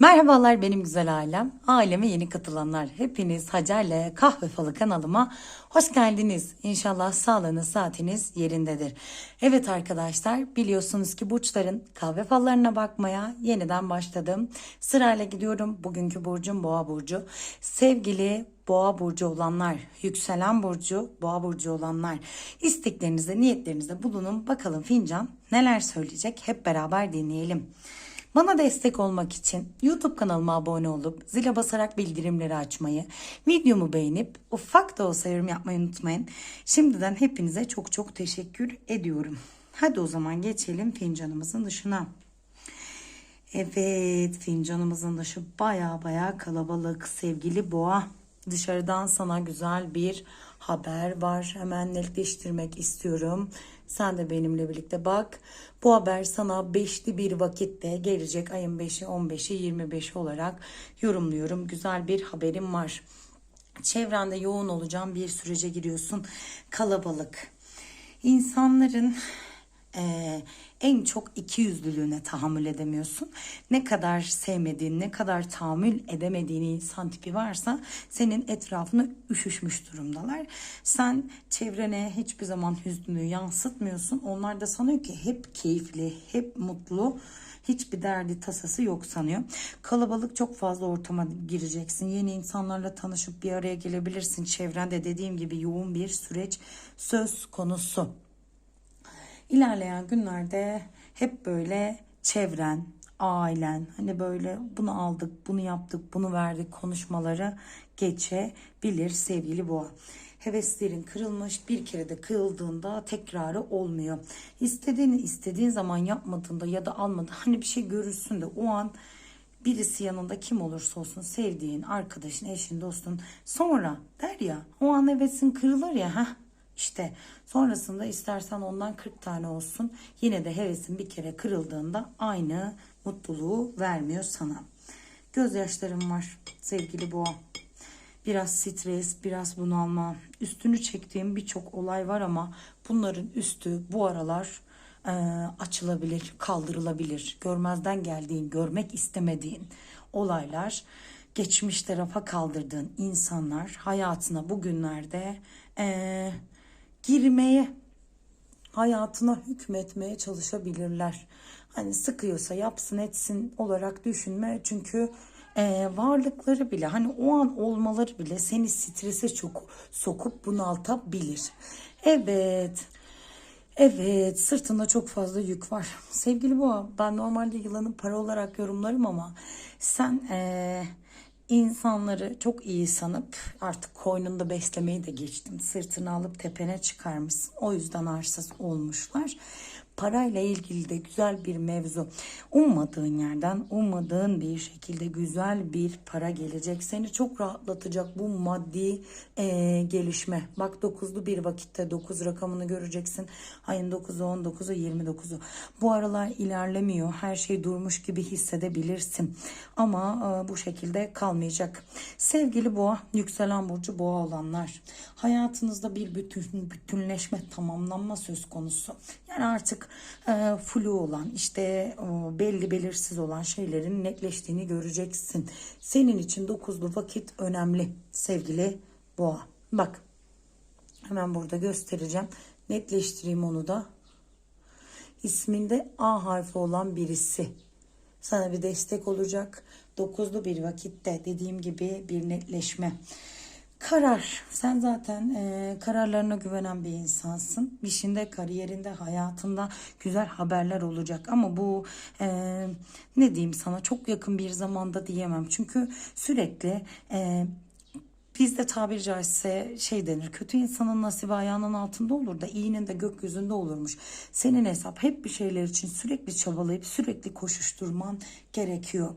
Merhabalar benim güzel ailem. Aileme yeni katılanlar. Hepiniz Hacer'le Kahve Falı kanalıma hoş geldiniz. İnşallah sağlığınız, saatiniz yerindedir. Evet arkadaşlar biliyorsunuz ki burçların kahve fallarına bakmaya yeniden başladım. Sırayla gidiyorum. Bugünkü burcum Boğa Burcu. Sevgili Boğa burcu olanlar, yükselen burcu, boğa burcu olanlar isteklerinizde, niyetlerinizde bulunun. Bakalım fincan neler söyleyecek hep beraber dinleyelim. Bana destek olmak için YouTube kanalıma abone olup zile basarak bildirimleri açmayı, videomu beğenip ufak da olsa yorum yapmayı unutmayın. Şimdiden hepinize çok çok teşekkür ediyorum. Hadi o zaman geçelim fincanımızın dışına. Evet fincanımızın dışı baya baya kalabalık sevgili boğa. Dışarıdan sana güzel bir haber var. Hemen netleştirmek istiyorum. Sen de benimle birlikte bak. Bu haber sana beşli bir vakitte gelecek ayın 5'i 15'i 25'i olarak yorumluyorum. Güzel bir haberim var. Çevrende yoğun olacağın bir sürece giriyorsun. Kalabalık. İnsanların eee, en çok iki yüzlülüğüne tahammül edemiyorsun. Ne kadar sevmediğin, ne kadar tahammül edemediğin insan tipi varsa senin etrafını üşüşmüş durumdalar. Sen çevrene hiçbir zaman hüznünü yansıtmıyorsun. Onlar da sanıyor ki hep keyifli, hep mutlu. Hiçbir derdi tasası yok sanıyor. Kalabalık çok fazla ortama gireceksin. Yeni insanlarla tanışıp bir araya gelebilirsin. Çevrende dediğim gibi yoğun bir süreç söz konusu. İlerleyen günlerde hep böyle çevren, ailen hani böyle bunu aldık, bunu yaptık, bunu verdik konuşmaları geçebilir sevgili boğa. Heveslerin kırılmış bir kere de kırıldığında tekrarı olmuyor. İstediğini istediğin zaman yapmadığında ya da almadığında hani bir şey görürsün de o an birisi yanında kim olursa olsun sevdiğin arkadaşın, eşin, dostun sonra der ya o an hevesin kırılır ya ha işte sonrasında istersen ondan 40 tane olsun yine de hevesin bir kere kırıldığında aynı mutluluğu vermiyor sana. Gözyaşlarım var sevgili boğa. Biraz stres, biraz bunalma, üstünü çektiğim birçok olay var ama bunların üstü bu aralar e, açılabilir, kaldırılabilir. Görmezden geldiğin, görmek istemediğin olaylar, geçmişte rafa kaldırdığın insanlar hayatına bugünlerde e, girmeye, hayatına hükmetmeye çalışabilirler. Hani sıkıyorsa yapsın etsin olarak düşünme çünkü e, varlıkları bile hani o an olmaları bile seni strese çok sokup bunaltabilir. Evet. Evet sırtında çok fazla yük var. Sevgili boğa ben normalde yılanı para olarak yorumlarım ama sen eee, insanları çok iyi sanıp artık koynunda beslemeyi de geçtim. Sırtını alıp tepene çıkarmışsın. O yüzden arsız olmuşlar. Parayla ilgili de güzel bir mevzu. Ummadığın yerden, ummadığın bir şekilde güzel bir para gelecek. Seni çok rahatlatacak bu maddi eee, gelişme. Bak 9'lu bir vakitte 9 rakamını göreceksin. Ayın 9'u, 19'u, 29'u. Bu aralar ilerlemiyor. Her şey durmuş gibi hissedebilirsin. Ama eee, bu şekilde kalmayacak. Sevgili boğa, yükselen burcu boğa olanlar. Hayatınızda bir bütün, bütünleşme, tamamlanma söz konusu. Yani artık e, flu olan işte o belli belirsiz olan şeylerin netleştiğini göreceksin. Senin için dokuzlu vakit önemli sevgili boğa. Bak hemen burada göstereceğim. Netleştireyim onu da. İsminde A harfi olan birisi sana bir destek olacak. Dokuzlu bir vakitte dediğim gibi bir netleşme. Karar. Sen zaten e, kararlarına güvenen bir insansın. İşinde, kariyerinde, hayatında güzel haberler olacak. Ama bu e, ne diyeyim sana çok yakın bir zamanda diyemem. Çünkü sürekli e, Bizde tabiri caizse şey denir kötü insanın nasibi ayağının altında olur da iyinin de gökyüzünde olurmuş. Senin hesap hep bir şeyler için sürekli çabalayıp sürekli koşuşturman gerekiyor.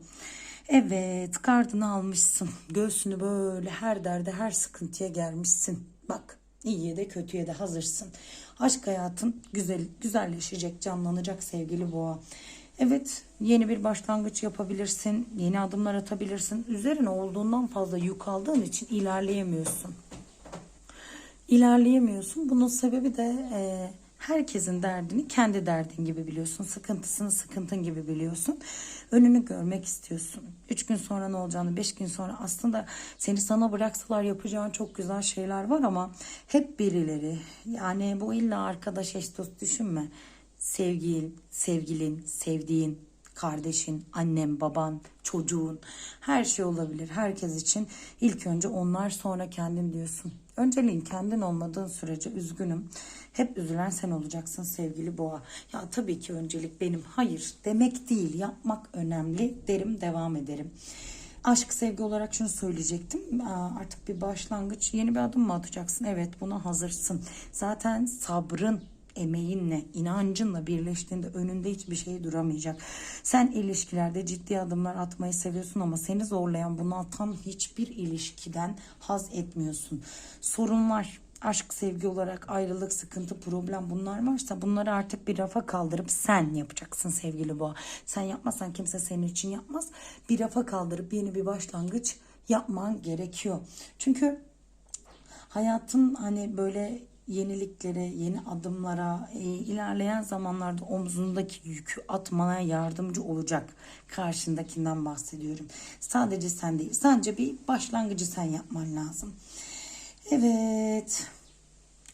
Evet gardını almışsın. Göğsünü böyle her derde her sıkıntıya gelmişsin. Bak iyiye de kötüye de hazırsın. Aşk hayatın güzel, güzelleşecek, canlanacak sevgili boğa. Evet, yeni bir başlangıç yapabilirsin, yeni adımlar atabilirsin. Üzerine olduğundan fazla yük aldığın için ilerleyemiyorsun. İlerleyemiyorsun. Bunun sebebi de e, Herkesin derdini kendi derdin gibi biliyorsun. Sıkıntısını sıkıntın gibi biliyorsun. Önünü görmek istiyorsun. Üç gün sonra ne olacağını, beş gün sonra aslında seni sana bıraksalar yapacağın çok güzel şeyler var ama hep birileri. Yani bu illa arkadaş eş dost düşünme. Sevgilin, sevgilin, sevdiğin, kardeşin, annen, baban, çocuğun her şey olabilir. Herkes için ilk önce onlar sonra kendin diyorsun. Önceliğin kendin olmadığın sürece üzgünüm. Hep üzülen sen olacaksın sevgili boğa. Ya tabii ki öncelik benim. Hayır demek değil. Yapmak önemli derim devam ederim. Aşk sevgi olarak şunu söyleyecektim. Artık bir başlangıç yeni bir adım mı atacaksın? Evet buna hazırsın. Zaten sabrın emeğinle, inancınla birleştiğinde önünde hiçbir şey duramayacak. Sen ilişkilerde ciddi adımlar atmayı seviyorsun ama seni zorlayan, bunaltan hiçbir ilişkiden haz etmiyorsun. Sorunlar, aşk, sevgi olarak ayrılık, sıkıntı, problem bunlar varsa bunları artık bir rafa kaldırıp sen yapacaksın sevgili boğa. Sen yapmasan kimse senin için yapmaz. Bir rafa kaldırıp yeni bir başlangıç yapman gerekiyor. Çünkü hayatın hani böyle yeniliklere, yeni adımlara, e, ilerleyen zamanlarda omzundaki yükü atmana yardımcı olacak karşındakinden bahsediyorum. Sadece sen değil, sadece bir başlangıcı sen yapman lazım. Evet,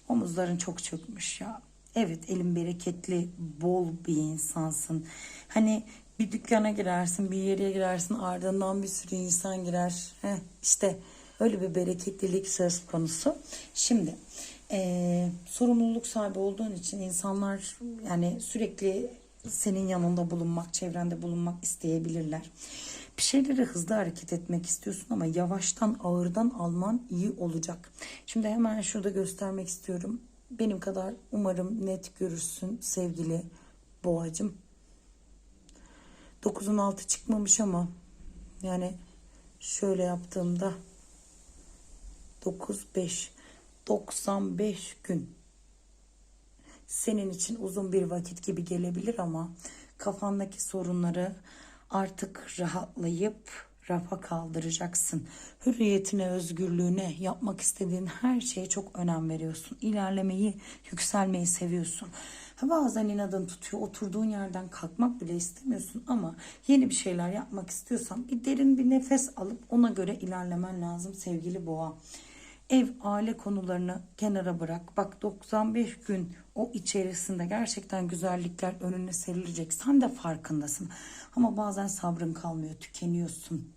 omuzların çok çökmüş ya. Evet, elin bereketli, bol bir insansın. Hani bir dükkana girersin, bir yere girersin, ardından bir sürü insan girer. Heh, işte öyle bir bereketlilik söz konusu. Şimdi eee, sorumluluk sahibi olduğun için insanlar yani sürekli senin yanında bulunmak, çevrende bulunmak isteyebilirler. Bir şeyleri hızlı hareket etmek istiyorsun ama yavaştan ağırdan alman iyi olacak. Şimdi hemen şurada göstermek istiyorum. Benim kadar umarım net görürsün sevgili boğacım. 9'un altı çıkmamış ama yani şöyle yaptığımda 9 5 95 gün senin için uzun bir vakit gibi gelebilir ama kafandaki sorunları artık rahatlayıp rafa kaldıracaksın. Hürriyetine, özgürlüğüne, yapmak istediğin her şeye çok önem veriyorsun. İlerlemeyi, yükselmeyi seviyorsun. Bazen inadın tutuyor, oturduğun yerden kalkmak bile istemiyorsun ama yeni bir şeyler yapmak istiyorsan bir derin bir nefes alıp ona göre ilerlemen lazım sevgili boğa. Ev, aile konularını kenara bırak. Bak 95 gün o içerisinde gerçekten güzellikler önüne serilecek. Sen de farkındasın. Ama bazen sabrın kalmıyor, tükeniyorsun.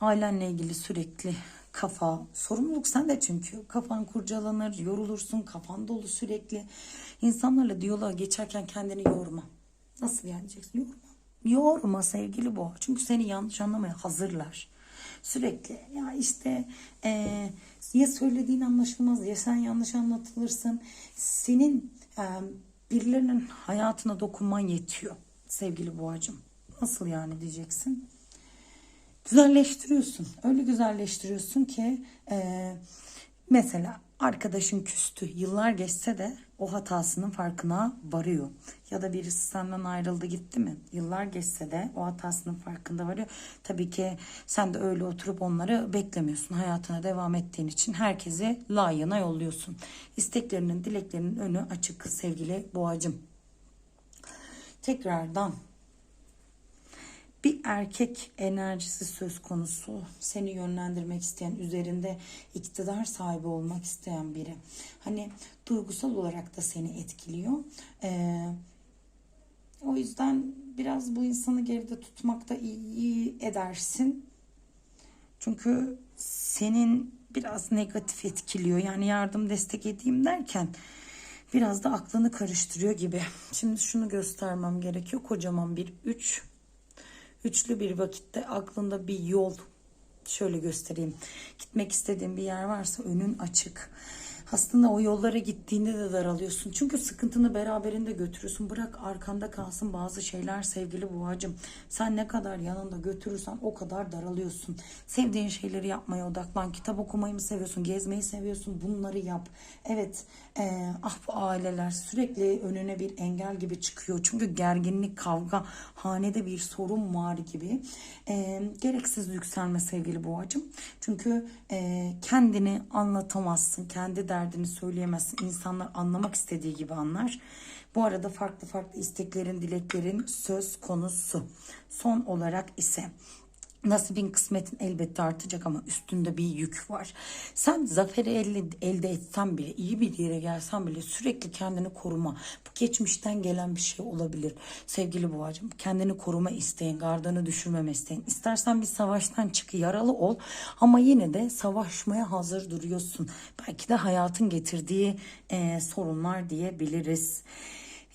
Ailenle ilgili sürekli kafa, sorumluluk sende çünkü. Kafan kurcalanır, yorulursun, kafan dolu sürekli. İnsanlarla diyaloğa geçerken kendini yorma. Nasıl yani diyeceksin? Yorma. Yorma sevgili boğa. Çünkü seni yanlış anlamaya hazırlar. Sürekli ya işte eee, ya söylediğin anlaşılmaz ya sen yanlış anlatılırsın. Senin eee, birilerinin hayatına dokunman yetiyor sevgili boğacım. Nasıl yani diyeceksin? güzelleştiriyorsun. Öyle güzelleştiriyorsun ki e, mesela arkadaşın küstü. Yıllar geçse de o hatasının farkına varıyor. Ya da birisi senden ayrıldı gitti mi? Yıllar geçse de o hatasının farkında varıyor. Tabii ki sen de öyle oturup onları beklemiyorsun. Hayatına devam ettiğin için herkesi layığına yolluyorsun. İsteklerinin, dileklerinin önü açık sevgili boğacım. Tekrardan bir erkek enerjisi söz konusu. Seni yönlendirmek isteyen, üzerinde iktidar sahibi olmak isteyen biri. Hani duygusal olarak da seni etkiliyor. Ee, o yüzden biraz bu insanı geride tutmakta iyi edersin. Çünkü senin biraz negatif etkiliyor. Yani yardım destek edeyim derken biraz da aklını karıştırıyor gibi. Şimdi şunu göstermem gerekiyor. Kocaman bir 3 Üçlü bir vakitte aklında bir yol şöyle göstereyim. Gitmek istediğin bir yer varsa önün açık. Aslında o yollara gittiğinde de daralıyorsun. Çünkü sıkıntını beraberinde götürüyorsun. Bırak arkanda kalsın bazı şeyler sevgili buğacım. Sen ne kadar yanında götürürsen o kadar daralıyorsun. Sevdiğin şeyleri yapmaya odaklan. Kitap okumayı mı seviyorsun? Gezmeyi seviyorsun? Bunları yap. Evet e, ah bu aileler sürekli önüne bir engel gibi çıkıyor. Çünkü gerginlik, kavga, hanede bir sorun var gibi. E, gereksiz yükselme sevgili boğacım. Çünkü e, kendini anlatamazsın. Kendi der derdini söyleyemezsin. İnsanlar anlamak istediği gibi anlar. Bu arada farklı farklı isteklerin, dileklerin söz konusu. Son olarak ise Nasibin kısmetin elbette artacak ama üstünde bir yük var. Sen zaferi elde, elde etsen bile, iyi bir yere gelsen bile sürekli kendini koruma. Bu geçmişten gelen bir şey olabilir. Sevgili boğacım kendini koruma isteyin, gardını düşürmeme isteyin. İstersen bir savaştan çık, yaralı ol ama yine de savaşmaya hazır duruyorsun. Belki de hayatın getirdiği eee, sorunlar diyebiliriz.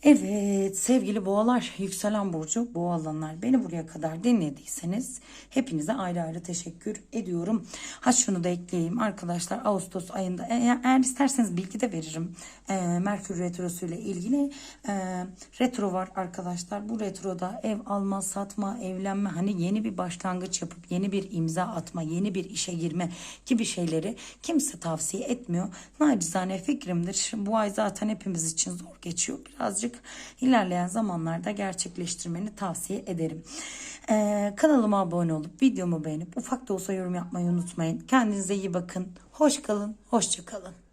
Evet sevgili boğalar, yükselen burcu boğalanlar beni buraya kadar dinlediyseniz hepinize ayrı ayrı teşekkür ediyorum. Ha şunu da ekleyeyim arkadaşlar Ağustos ayında e- eğer isterseniz bilgi de veririm. E, Merkür Retrosu ile ilgili e, retro var arkadaşlar. Bu retroda ev alma, satma, evlenme hani yeni bir başlangıç yapıp yeni bir imza atma, yeni bir işe girme gibi şeyleri kimse tavsiye etmiyor. Nacizane fikrimdir. Bu ay zaten hepimiz için zor geçiyor. Birazcık ilerleyen zamanlarda gerçekleştirmeni tavsiye ederim. Ee, kanalıma abone olup videomu beğenip ufak da olsa yorum yapmayı unutmayın. Kendinize iyi bakın. Hoş kalın, hoşça kalın.